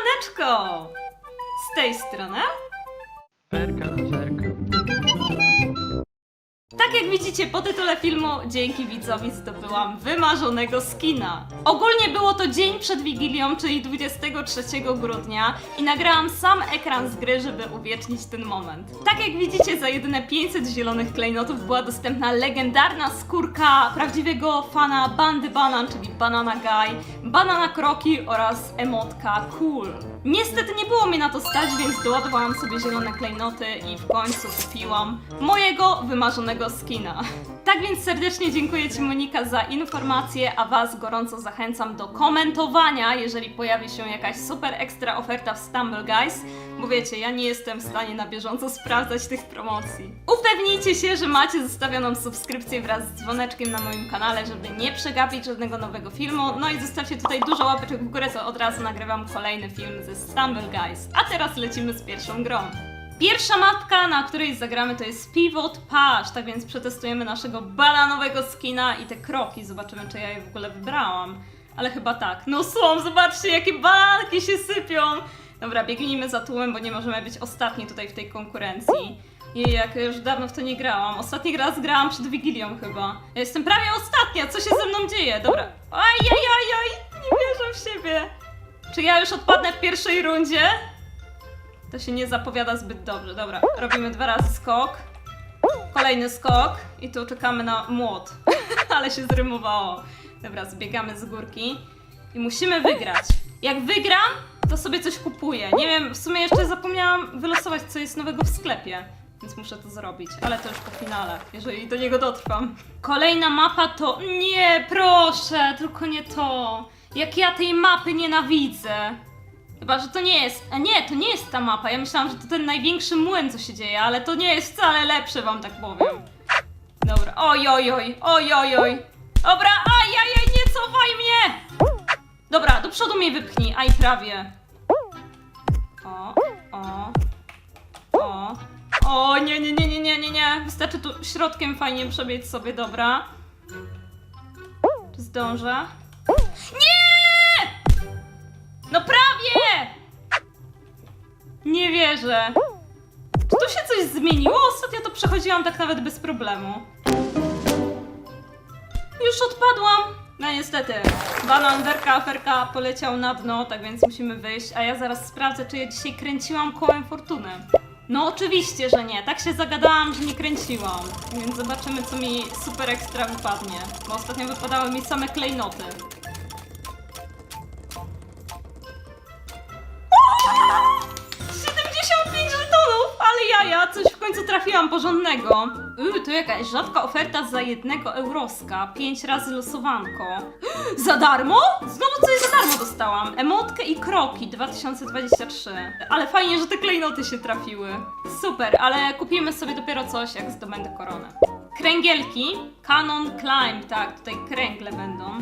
Siemaneczko! Z tej strony Zerka, zerka. Tak jak widzicie po tytule filmu, dzięki widzowi zdobyłam wymarzonego skina. Ogólnie było to dzień przed Wigilią, czyli 23 grudnia i nagrałam sam ekran z gry, żeby uwiecznić ten moment. Tak jak widzicie, za jedyne 500 zielonych klejnotów była dostępna legendarna skórka prawdziwego fana Bandy Banan, czyli Banana Guy, Banana Kroki oraz emotka Cool. Niestety nie było mnie na to stać, więc doładowałam sobie zielone klejnoty i w końcu kupiłam mojego wymarzonego skina. Tak więc serdecznie dziękuję Ci Monika za informację, a Was gorąco zachęcam do komentowania, jeżeli pojawi się jakaś super ekstra oferta w Stumble Guys, bo wiecie, ja nie jestem w stanie na bieżąco sprawdzać tych promocji. Upewnijcie się, że macie zostawioną subskrypcję wraz z dzwoneczkiem na moim kanale, żeby nie przegapić żadnego nowego filmu, no i zostawcie tutaj dużo łapeczek w górę, to od razu nagrywam kolejny film Stumble Guys. A teraz lecimy z pierwszą grą. Pierwsza mapka, na której zagramy, to jest Pivot Pash, tak więc przetestujemy naszego bananowego skina i te kroki. Zobaczymy, czy ja je w ogóle wybrałam. Ale chyba tak. No są, zobaczcie, jakie banki się sypią! Dobra, biegnijmy za tłumem, bo nie możemy być ostatni tutaj w tej konkurencji. I jak już dawno w to nie grałam. Ostatni raz grałam przed Wigilią chyba. Ja jestem prawie ostatnia, co się ze mną dzieje? Dobra. Ajajajaj, nie wierzę w siebie. Czy ja już odpadnę w pierwszej rundzie? To się nie zapowiada zbyt dobrze. Dobra, robimy dwa razy skok. Kolejny skok i tu czekamy na młot. Ale się zrymowało. Dobra, zbiegamy z górki i musimy wygrać. Jak wygram, to sobie coś kupuję. Nie wiem, w sumie jeszcze zapomniałam wylosować, co jest nowego w sklepie. Więc muszę to zrobić, ale to już po finale, jeżeli do niego dotrwam. Kolejna mapa to. Nie, proszę, tylko nie to. Jak ja tej mapy nienawidzę. Chyba, że to nie jest. A nie, to nie jest ta mapa. Ja myślałam, że to ten największy młyn, co się dzieje, ale to nie jest wcale lepsze, wam tak powiem. Dobra, oj, oj, oj, oj, oj, oj. Dobra, ajajaj, nie cofaj mnie! Dobra, do przodu mnie wypchnij, aj prawie. O, o, o. O, nie, nie, nie, nie, nie, nie, nie. Wystarczy tu środkiem fajnie przebiec sobie, dobra. Czy zdążę? No prawie! Nie wierzę. Czy tu się coś zmieniło? Ostatnio to przechodziłam tak nawet bez problemu. Już odpadłam. No niestety. Banan, werka, aferka poleciał na dno, tak więc musimy wyjść. A ja zaraz sprawdzę, czy ja dzisiaj kręciłam kołem fortuny. No oczywiście, że nie. Tak się zagadałam, że nie kręciłam. Więc zobaczymy, co mi super ekstra wypadnie. Bo ostatnio wypadały mi same klejnoty. 75 żetonów! Ale jaja, coś w końcu trafiłam porządnego. Yy, to jakaś rzadka oferta za jednego euroska. 5 razy losowanko. Za darmo? Znowu coś za darmo dostałam. Emotkę i kroki 2023. Ale fajnie, że te klejnoty się trafiły. Super, ale kupimy sobie dopiero coś, jak zdobędę koronę. Kręgielki. Canon Climb, tak, tutaj kręgle będą.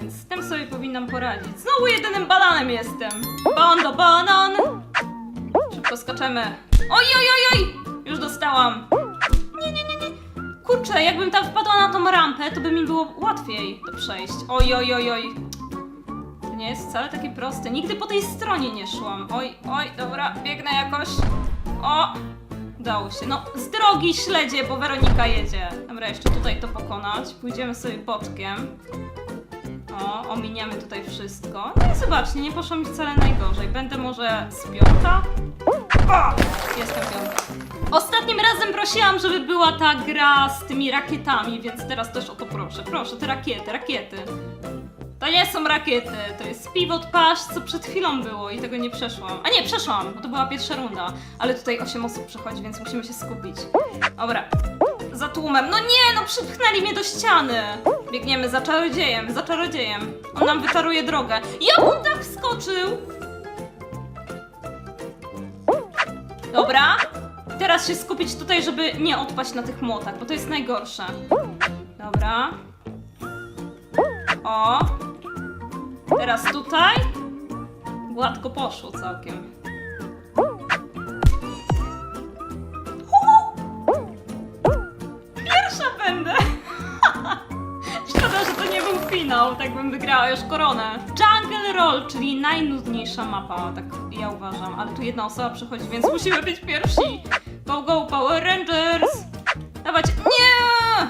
Więc z tym sobie powinnam poradzić. Znowu jedynym bananem jestem. Bando banan! Szybko skaczemy. Oj, oj, oj, oj! Już dostałam. Nie, nie, nie, nie. Kurczę, jakbym tam wpadła na tą rampę, to by mi było łatwiej to przejść. Oj, oj, oj, oj. To nie jest wcale takie proste. Nigdy po tej stronie nie szłam. Oj, oj, dobra, biegnę jakoś. O! Udało się. No, z drogi śledzie, bo Weronika jedzie. Dobra, jeszcze tutaj to pokonać. Pójdziemy sobie boczkiem. O, ominiemy tutaj wszystko. No i zobaczcie, nie poszło mi wcale najgorzej. Będę może z piąta? O! Jestem piąta. Ostatnim razem prosiłam, żeby była ta gra z tymi rakietami, więc teraz też o to proszę. Proszę, te rakiety, rakiety. To nie są rakiety, to jest pivot pass, co przed chwilą było i tego nie przeszłam. A nie, przeszłam, bo to była pierwsza runda. Ale tutaj 8 osób przechodzi, więc musimy się skupić. Dobra, za tłumem. No nie, no przypchnęli mnie do ściany. Biegniemy za czarodziejem, za czarodziejem. On nam wyczaruje drogę. Jak on tak wskoczył? Dobra. Teraz się skupić tutaj, żeby nie odpaść na tych młotach, bo to jest najgorsze. Dobra. O. Teraz tutaj. Gładko poszło całkiem. Wygrała już koronę. Jungle Roll, czyli najnudniejsza mapa, tak ja uważam, ale tu jedna osoba przychodzi, więc musimy być pierwsi. Go, go, Power Rangers! Dawać, nie!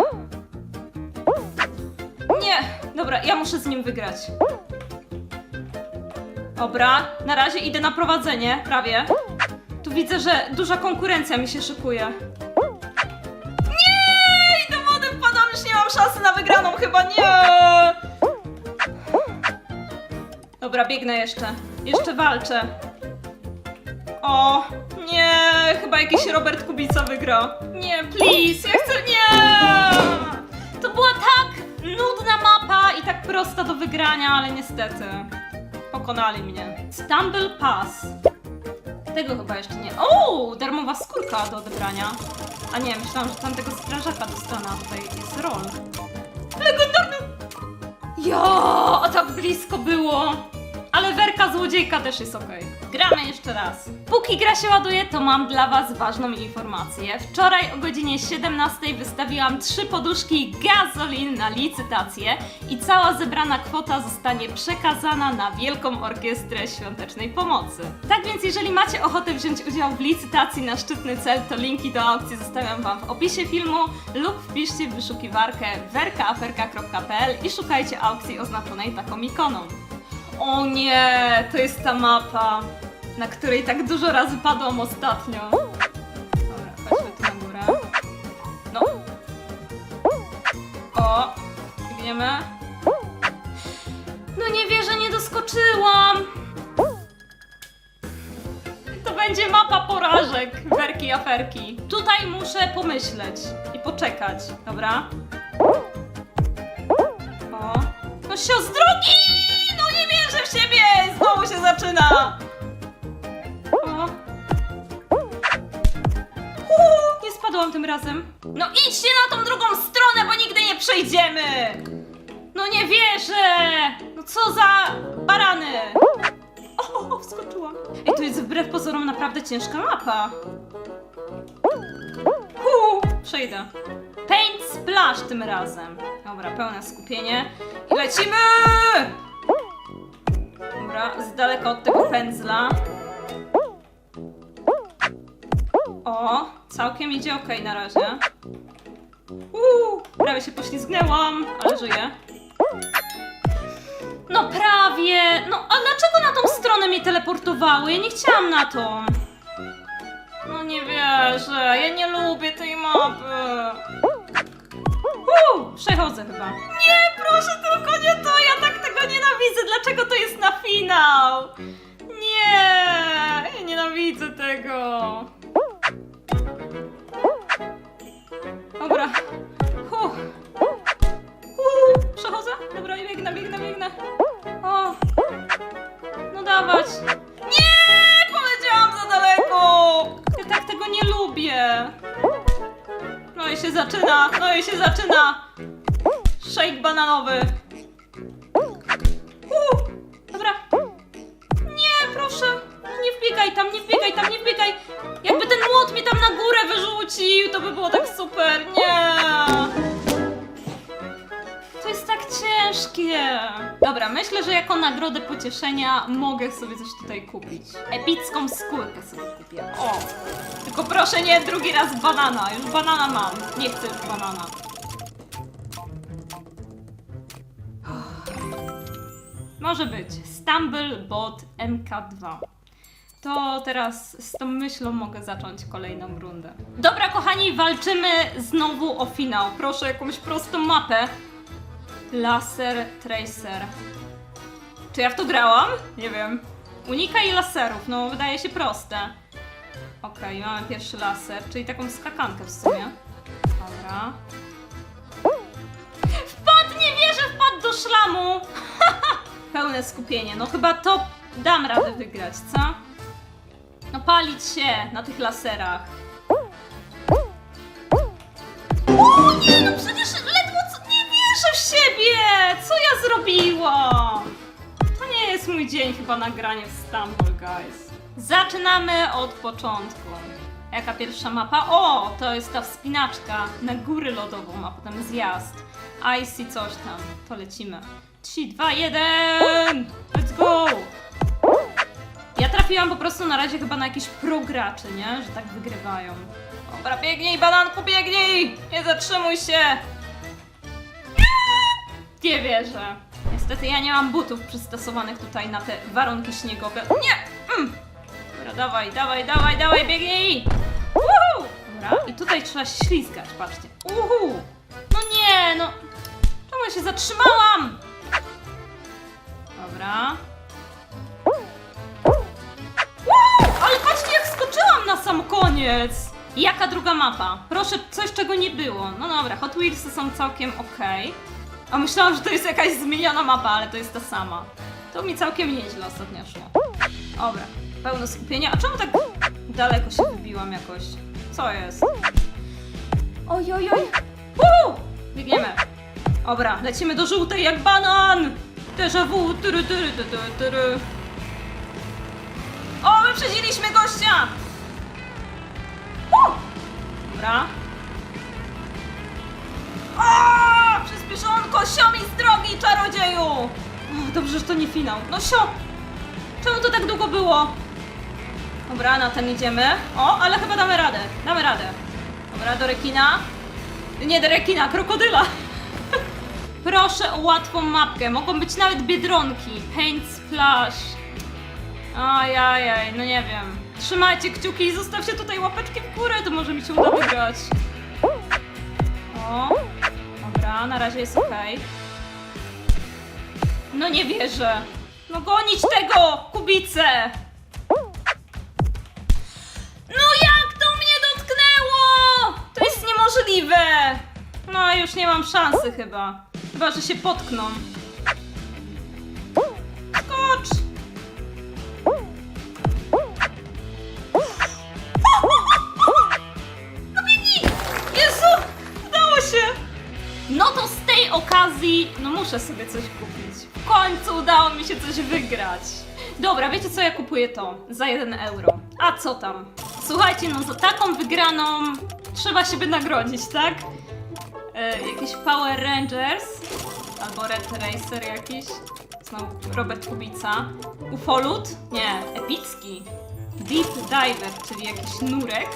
Nie, dobra, ja muszę z nim wygrać. Dobra, na razie idę na prowadzenie, prawie. Tu widzę, że duża konkurencja mi się szykuje. Nie! I do wody wpadam, już nie mam szansy na wygraną, chyba nie! Dobra, biegnę jeszcze. Jeszcze walczę. O, nie! Chyba jakiś Robert Kubica wygra. Nie, please, ja chcę, nie! To była tak nudna mapa i tak prosta do wygrania, ale niestety pokonali mnie. Stumble Pass. Tego chyba jeszcze nie. O, darmowa skórka do odebrania. A nie, myślałam, że tam tego strażaka dostanę, a tutaj jest roll. Legendarny! Ja, a tak blisko było. Ale werka złodziejka też jest okej. Gramy jeszcze raz. Póki gra się ładuje, to mam dla Was ważną informację. Wczoraj o godzinie 17 wystawiłam trzy poduszki Gazolin na licytację i cała zebrana kwota zostanie przekazana na Wielką Orkiestrę Świątecznej Pomocy. Tak więc jeżeli macie ochotę wziąć udział w licytacji na szczytny cel, to linki do aukcji zostawiam Wam w opisie filmu lub wpiszcie w wyszukiwarkę werkaaferka.pl i szukajcie aukcji oznaczonej taką ikoną. O nie, to jest ta mapa, na której tak dużo razy padłam ostatnio. Dobra, chodźmy tu na górę. No. O, biegniemy. No nie wierzę, nie doskoczyłam. To będzie mapa porażek, werki i aferki. Tutaj muszę pomyśleć i poczekać, dobra? O. No siostroki! No nie Tym razem. No idźcie na tą drugą stronę, bo nigdy nie przejdziemy! No nie wierzę! No co za barany! O, wskoczyłam. Ej, to jest wbrew pozorom naprawdę ciężka mapa. Uuu, przejdę. Paint Splash tym razem. Dobra, pełne skupienie. I lecimy! Dobra, z daleka od tego pędzla. O, całkiem idzie ok na razie. Uuu, prawie się poślizgnęłam, ale żyję. No prawie! No, a dlaczego na tą stronę mnie teleportowały? Ja nie chciałam na tą. No nie wierzę, ja nie lubię tej mapy. Uuu, przechodzę chyba. Nie, proszę, tylko nie to, ja tak tego nienawidzę. Dlaczego to jest na finał? Nie, ja nienawidzę tego. No i się zaczyna, no i się zaczyna. Shake bananowy. Dobra. Nie, proszę. Nie wbiegaj tam, nie wbiegaj tam, nie wbiegaj. Jakby ten młot mnie tam na górę wyrzucił, to by było tak super. Nie. Ciężkie. Dobra, myślę, że jako nagrodę pocieszenia mogę sobie coś tutaj kupić. Epicką skórkę sobie kupię. O! Tylko proszę nie drugi raz banana. Już banana mam. Nie chcę już banana. Może być. Stumble Bot MK2. To teraz z tą myślą mogę zacząć kolejną rundę. Dobra, kochani, walczymy znowu o finał. Proszę jakąś prostą mapę. Laser Tracer. Czy ja w to grałam? Nie wiem. Unikaj laserów, no wydaje się proste. Okej, mamy pierwszy laser, czyli taką skakankę w sumie. Dobra. Wpadł, nie wierzę, wpadł do szlamu! Pełne skupienie, no chyba to dam radę wygrać, co? No palić się na tych laserach. Ja zrobiłam? To nie jest mój dzień chyba nagranie w Stumble, guys. Zaczynamy od początku. Jaka pierwsza mapa? O, to jest ta wspinaczka na górę lodową, a potem zjazd. Icy coś tam. To lecimy. 3, 2, 1! Let's go! Ja trafiłam po prostu na razie chyba na jakieś prograczy, nie? Że tak wygrywają. Dobra, biegnij, bananku, biegnij! Nie zatrzymuj się! Nie wierzę. Niestety ja nie mam butów przystosowanych tutaj na te warunki śniegowe. Nie! Mm. Dobra, dawaj, dawaj, dawaj, dawaj, biegnij! Uhu! Dobra, i tutaj trzeba ślizgać, patrzcie. Uhu! No nie, no... Czemu się zatrzymałam? Dobra. Ale patrzcie jak skoczyłam na sam koniec! Jaka druga mapa? Proszę, coś czego nie było. No dobra, Hot Wheelsy są całkiem okej. A myślałam, że to jest jakaś zmieniona mapa, ale to jest ta sama. To mi całkiem nieźle ostatnio szło. Dobra, pełno skupienia. A czemu tak daleko się wybiłam jakoś? Co jest? Oj, oj, oj. Uhu! Biegniemy. Dobra, lecimy do żółtej jak banan! Déjà vu, tyry, tyry, tyry, tyry. O, wyprzedziliśmy gościa! Uh! Dobra. O, przyspieszonko, sio mi z drogi, czarodzieju! Dobrze, że to nie finał. No sio! Czemu to tak długo było? Dobra, na ten idziemy. O, ale chyba damy radę. Damy radę. Dobra, do rekina. Nie do rekina, krokodyla. Proszę o łatwą mapkę. Mogą być nawet biedronki. Paint splash. Ajajaj, no nie wiem. Trzymajcie kciuki i zostawcie tutaj łapeczki w górę, to może mi się uda wygrać. O, dobra, na razie jest ok. No nie wierzę. No gonić tego, kubice! No jak to mnie dotknęło? To jest niemożliwe! No już nie mam szansy chyba. Chyba, że się potkną. Muszę sobie coś kupić. W końcu udało mi się coś wygrać. Dobra, wiecie co, ja kupuję to za 1 euro. A co tam? Słuchajcie, no za taką wygraną trzeba się wynagrodzić, tak? E, jakiś Power Rangers albo Red Racer jakiś. Znowu Robert Kubica. Ufolut? Nie, epicki. Deep Diver, czyli jakiś nurek.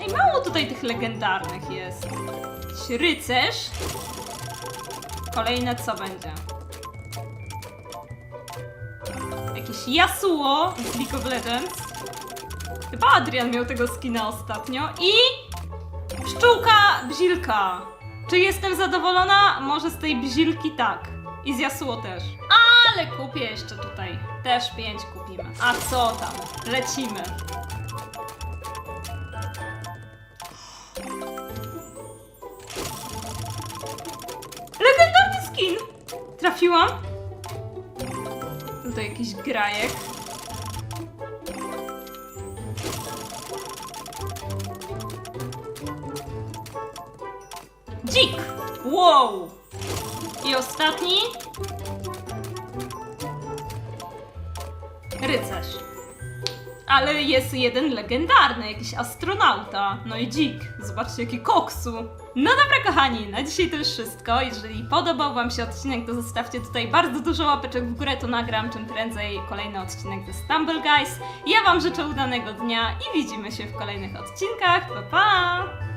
Ej, mało tutaj tych legendarnych jest. Jakiś rycerz. Kolejne co będzie? Jakiś Yasuo z League of Legends. Chyba Adrian miał tego skina ostatnio. I pszczółka bzilka. Czy jestem zadowolona? Może z tej bzilki tak. I z Yasuo też. Ale kupię jeszcze tutaj. Też pięć kupimy. A co tam? Lecimy. Trafiłam? Tutaj jakiś grajek. Dzik! Wow! I ostatni? Ale jest jeden legendarny, jakiś astronauta. No i dzik. Zobaczcie, jaki koksu. No dobra, kochani, na dzisiaj to już wszystko. Jeżeli podobał Wam się odcinek, to zostawcie tutaj bardzo dużo łapeczek w górę, to nagram czym prędzej kolejny odcinek ze Stumble Guys. Ja Wam życzę udanego dnia i widzimy się w kolejnych odcinkach. Pa, pa!